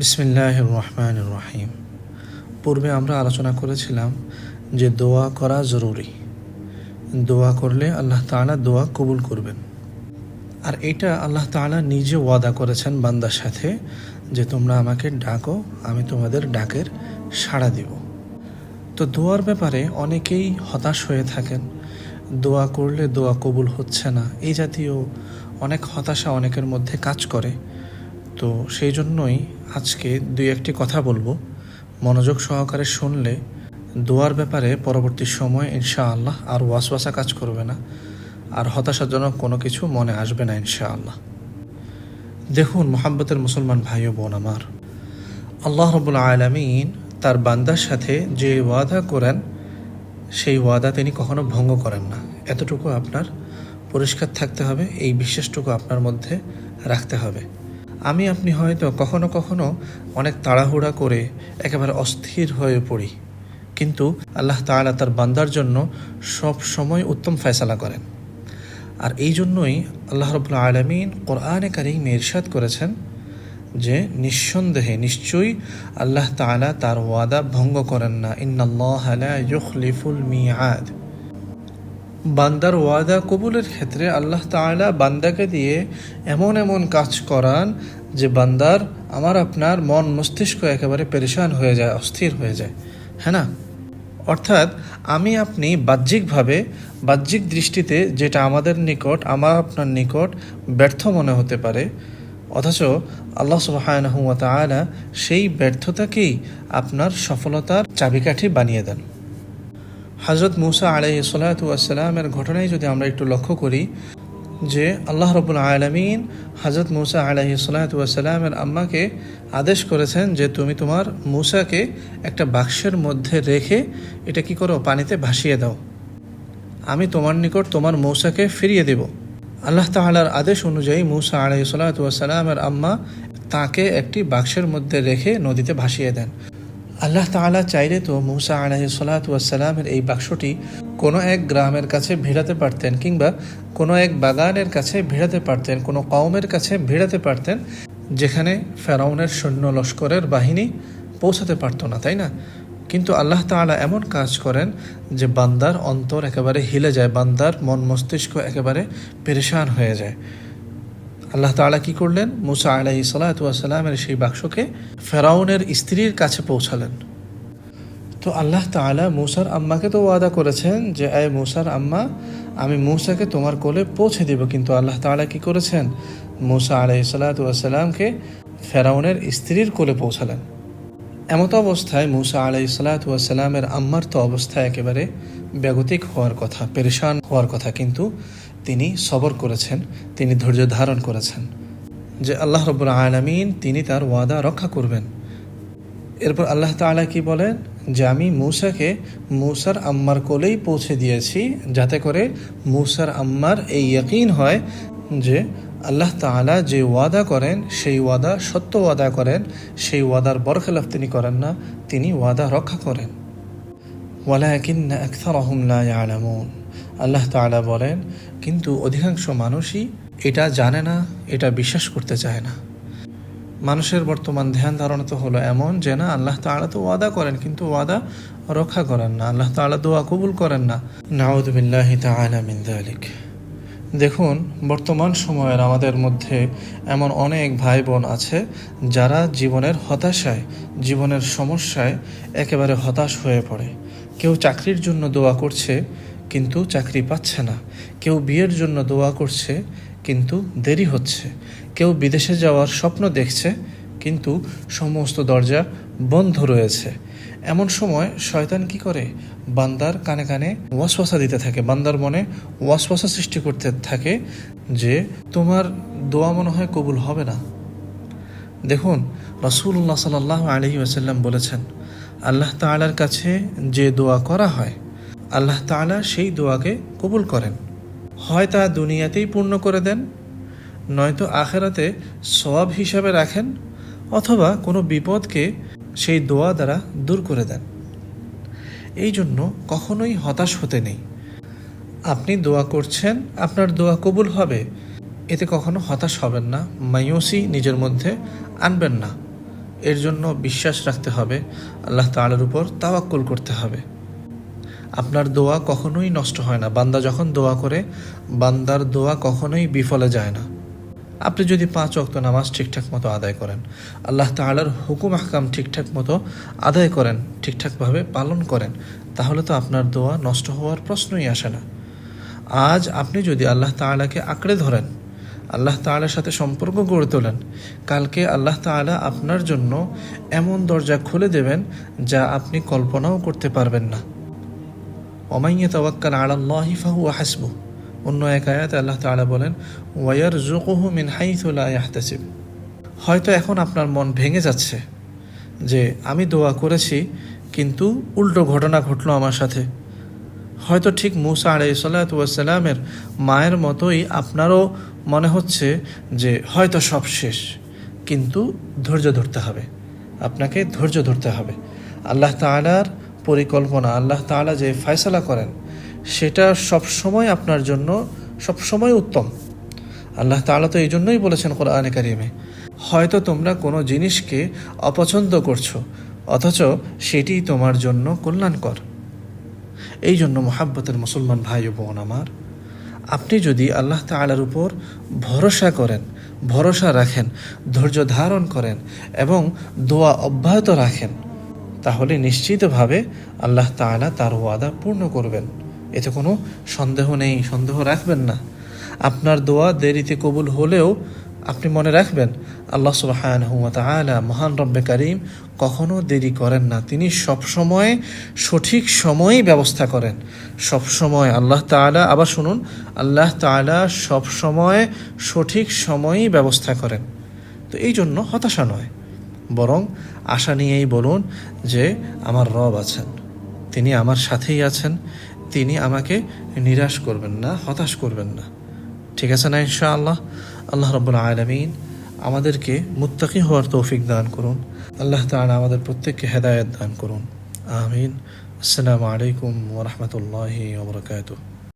বিসমিল্লাহ রহমান রহিম পূর্বে আমরা আলোচনা করেছিলাম যে দোয়া করা জরুরি। দোয়া করলে আল্লাহ তাআলা দোয়া কবুল করবেন। আর এটা আল্লাহ তাআলা নিজে ওয়াদা করেছেন বান্দার সাথে যে তোমরা আমাকে ডাকো, আমি তোমাদের ডাকের সাড়া দিব। তো দোয়ার ব্যাপারে অনেকেই হতাশ হয়ে থাকেন। দোয়া করলে দোয়া কবুল হচ্ছে না। এই জাতীয় অনেক হতাশা অনেকের মধ্যে কাজ করে। তো সেই জন্যই আজকে দুই একটি কথা বলব। মনোযোগ সহকারে শুনলে দোয়ার ব্যাপারে পরবর্তী সময় ইনশাআল্লাহ আর ওয়াসওয়াসা কাজ করবে না, আর হতাশাজনক কোনো কিছু মনে আসবে না ইনশাআল্লাহ। দেখুন, মোহাব্বতের মুসলমান ভাই ও বোন আমার, আল্লাহ রবুল আলমিন তার বান্দার সাথে যে ওয়াদা করেন, সেই ওয়াদা তিনি কখনো ভঙ্গ করেন না। এতটুকু আপনার পরিষ্কার থাকতে হবে, এই বিশ্বাসটুকু আপনার মধ্যে রাখতে হবে। আমি আপনি হয়তো কখনো কখনো অনেক তাড়াহুড়া করে একেবারে অস্থির হয়ে পড়ি। কিন্তু আল্লাহ তাআলা তার বান্দার জন্য সব সময় উত্তম ফয়সালা করেন। আর এই জন্যই আল্লাহ রবুল্লা আলমিন কোরআনে কারিম ইরশাদ করেছেন যে, নিঃসন্দেহে, নিশ্চয়ই আল্লাহ তাআলা তার ওয়াদা ভঙ্গ করেন না। ইন্নাল্লাহ লা ইউখলিফুল মিআদ। বান্দার ওয়াদা কবুলের ক্ষেত্রে আল্লাহ তাআলা বান্দাকে দিয়ে এমন এমন কাজ করান যে বান্দার আমার আপনার মন মস্তিষ্ক একেবারে পেরেশান হয়ে যায়, অস্থির হয়ে যায়। হ্যাঁ না? অর্থাৎ আমি আপনি বাহ্যিকভাবে, বাহ্যিক দৃষ্টিতে যেটা আমাদের নিকট, আমার আপনার নিকট ব্যর্থ মনে হতে পারে। অথচ আল্লাহ সুবাহানহুয়া তাআলা সেই ব্যর্থতাকেই আপনার সফলতার চাবিকাঠি বানিয়ে দেন। হজরত মুসা আলাই সালাতামের ঘটনায় যদি আমরা একটু লক্ষ্য করি, যে আল্লাহ রবুল আলমিন হজরত মুসা আলাহি সালাতামের আম্মাকে আদেশ করেছেন যে তুমি তোমার মুসাকে একটা বাক্সের মধ্যে রেখে এটা কি করো, পানিতে ভাসিয়ে দাও। আমি তোমার নিকট তোমার মৌসাকে ফিরিয়ে দেব। আল্লাহ তালার আদেশ অনুযায়ী মুসা আলাহি সালাতামের আম্মা তাকে একটি বাক্সের মধ্যে রেখে নদীতে ভাসিয়ে দেন। আল্লাহ তাআলা চাইলে তো মুসা আলাহি সালাতামের এই বাক্সটি কোনো এক গ্রামের কাছে ভিড়াতে পারতেন কিংবা কোনো এক বাগানের কাছে ভিড়াতে পারতেন, কোনো কওমের কাছে ভিড়াতে পারতেন যেখানে ফেরাউনের সৈন্য লস্করের বাহিনী পৌঁছাতে পারতো না, তাই না? কিন্তু আল্লাহ তাআলা এমন কাজ করেন যে বান্দার অন্তর একেবারে হিলে যায়, বান্দার মন মস্তিষ্ক একেবারে পেরেশান হয়ে যায়। আল্লাহ তাআলা কি করলেন? মুসা আলাহি সালাতামের সেই বাক্সকে ফেরাউনের স্ত্রীর কাছে পৌঁছালেন। তো আল্লাহ তাআলা মুসার আম্মাকে তো ওয়াদা করেছেন যে আয় মুসার আম্মা, আমি মুসাকে তোমার কোলে পৌঁছে দিব। কিন্তু আল্লাহ তাআলা কি করেছেন? মুসা আলাহি সালাতামকে ফেরাউনের স্ত্রীর কোলে পৌঁছালেন। এমতো অবস্থায় মুসা আলাই সালাতামের আম্মার তো অবস্থা একেবারে ব্যাগতিক হওয়ার কথা, পেরেশান হওয়ার কথা। কিন্তু তিনি সবর করেছেন, তিনি ধৈর্য ধারণ করেছেন। যে আল্লাহ রবুল আলমিন তিনি তার ওয়াদা রক্ষা করবেন। এরপর আল্লাহ তালা কি বলেন? যে আমি মূসাকে মূসার আম্মার কোলেই পৌঁছে দিয়েছি, যাতে করে মূসার আম্মার এই ইয়কিন হয় যে আল্লাহ তাআলা যে ওয়াদা করেন, সেই ওয়াদা সত্য ওয়াদা করেন, সেই ওয়াদার বরখেলাফ তিনি করেন না, তিনি ওয়াদা রক্ষা করেন। ওয়ালাকিন আকসারহুম লা ইয়ালামুন। আল্লাহ তাআলা বলেন, কিন্তু অধিকাংশ মানুষই এটা জানে না, এটা বিশ্বাস করতে চায় না। মানুষের বর্তমান ধ্যান ধারণা তো হলো এমন যে, না, আল্লাহ তাআলা তো ওয়াদা করেন, কিন্তু ওয়াদা রক্ষা করেন না। আল্লাহ তাআলা দোয়া কবুল করেন না। নাউযুবিল্লাহি তাআলা দেখুন, বর্তমান সময়ের আমাদের মধ্যে এমন অনেক ভাই বোন আছে, যারা জীবনের হতাশায়, জীবনের সমস্যায় একেবারে হতাশ হয়ে পড়ে। কেউ চাকরির জন্য দোয়া করছে কিন্তু চাকরি পাচ্ছে না। কেউ বিয়ের জন্য দোয়া করছে, কিন্তু দেরি হচ্ছে। কেউ বিদেশে যাওয়ার স্বপ্ন দেখছে, কিন্তু সমস্ত দরজা বন্ধ রয়েছে। এমন সময় শয়তান কি করে? বান্দার কানে কানে ওয়াসওয়াসা দিতে থাকে। বান্দার মনে ওয়াসওয়াসা সৃষ্টি করতে থাকে যে, তোমার দোয়া মনে হয় কবুল হবে না। দেখুন রসুল্লাহ সাল্লাহ আলহি আসাল্লাম বলেছেন, আল্লাহ তালার কাছে যে দোয়া করা হয় আল্লাহ তালা সেই দোয়াকে কবুল করেন। হয় তা দুনিয়াতেই পূর্ণ করে দেন, নয়তো আখেরাতে সওয়াব হিসাবে রাখেন, অথবা কোনো বিপদকে সেই দোয়া দ্বারা দূর করে দেন। এই জন্য কখনোই হতাশ হতে নেই। আপনি দোয়া করছেন, আপনার দোয়া কবুল হবে। এতে কখনো হতাশ হবেন না মায়ুসি নিজের মধ্যে আনবেন না। এর জন্য বিশ্বাস রাখতে হবে, আল্লাহ তাআলার উপর তাওয়াক্কুল করতে হবে। আপনার দোয়া কখনোই নষ্ট হয় না। বান্দা যখন দোয়া করে, বান্দার দোয়া কখনোই বিফলে যায় না। আপনি যদি পাঁচ অক্ত নামাজ ঠিকঠাক মতো আদায় করেন, আল্লাহ তাআলার হুকুম আহকাম ঠিকঠাক মতো আদায় করেন, ঠিকঠাকভাবে পালন করেন, তাহলে তো আপনার দোয়া নষ্ট হওয়ার প্রশ্নই আসে না। আজ আপনি যদি আল্লাহ তাআলাকে আঁকড়ে ধরেন, আল্লাহ তাআলার সাথে সম্পর্ক গড়ে তোলেন, কালকে আল্লাহ তাআলা আপনার জন্য এমন দরজা খুলে দেবেন যা আপনি কল্পনাও করতে পারবেন না। ওমাইয়া তাওয়াক্কাল আলাল্লাহি ফাহুয়া হাসবু অন্য এক আয়াতে আল্লাহ তাআলা বলেন ওয়ার জুকুহু মিন হাইথু লা ইয়াহতাসিব। হয়তো এখন আপনার মন ভেঙে যাচ্ছে যে, আমি দোয়া করেছি, কিন্তু উল্টো ঘটনা ঘটলো আমার সাথে। হয়তো ঠিক মুসা আলাই সাল্লাতামের মায়ের মতোই আপনারও মনে হচ্ছে যে, হয়তো সব শেষ, কিন্তু ধৈর্য ধরতে হবে। আপনাকে ধৈর্য ধরতে হবে। আল্লাহ তাআলার পরিকল্পনা আল্লাহ তাআলা যে ফয়সলা করেন, সেটা সব সময় আপনার জন্য সব সময় উত্তম। আল্লাহ তাআলা তো এই জন্যই বলেছেন কোরআনে কারিমে, হয়তো তোমরা কোনো জিনিসকে অপছন্দ করছ, অথচ সেটি তোমার জন্য কল্যাণকর। এই জন্য মোহাব্বতের মুসলমান ভাই ও বোন আমার, আপনি যদি আল্লাহ তাআলার উপর ভরসা করেন, ভরসা রাখেন, ধৈর্য ধারণ করেন এবং দোয়া অব্যাহত রাখেন তাহলে নিশ্চিতভাবে আল্লাহ তাআলা তার ওয়াদা পূর্ণ করবেন। এতে কোনো সন্দেহ নেই, সন্দেহ রাখবেন না। আপনার দোয়া দেরিতে কবুল হলেও আপনি মনে রাখবেন, আল্লাহ সুবহানাহু ওয়া তাআলা মহান রব্বে কারীম কখনো দেরি করেন না। তিনি সব সময় সঠিক সময়ই ব্যবস্থা করেন। সব সময় আল্লাহ তাআলা, আবার শুনুন, আল্লাহ তাআলা সব সময় সঠিক সময়ই ব্যবস্থা করেন। তো এই জন্য হতাশা নয়। বরং আশা নিয়েই বলুন যে আমার রব আছেন। তিনি আমার সাথেই আছেন। তিনি আমাকে নিরাশ করবেন না, হতাশ করবেন না। ঠিক আছে না ইনশা আল্লাহ আল্লাহ রব্বুল আলমিন আমাদেরকে মুত্তাকি হওয়ার তৌফিক দান করুন। আল্লাহ তাআলা আমাদের প্রত্যেককে হেদায়েত দান করুন। আমিন। আসসালামু আলাইকুম ওরহমতুল্লাহি ওবরাকাতুহ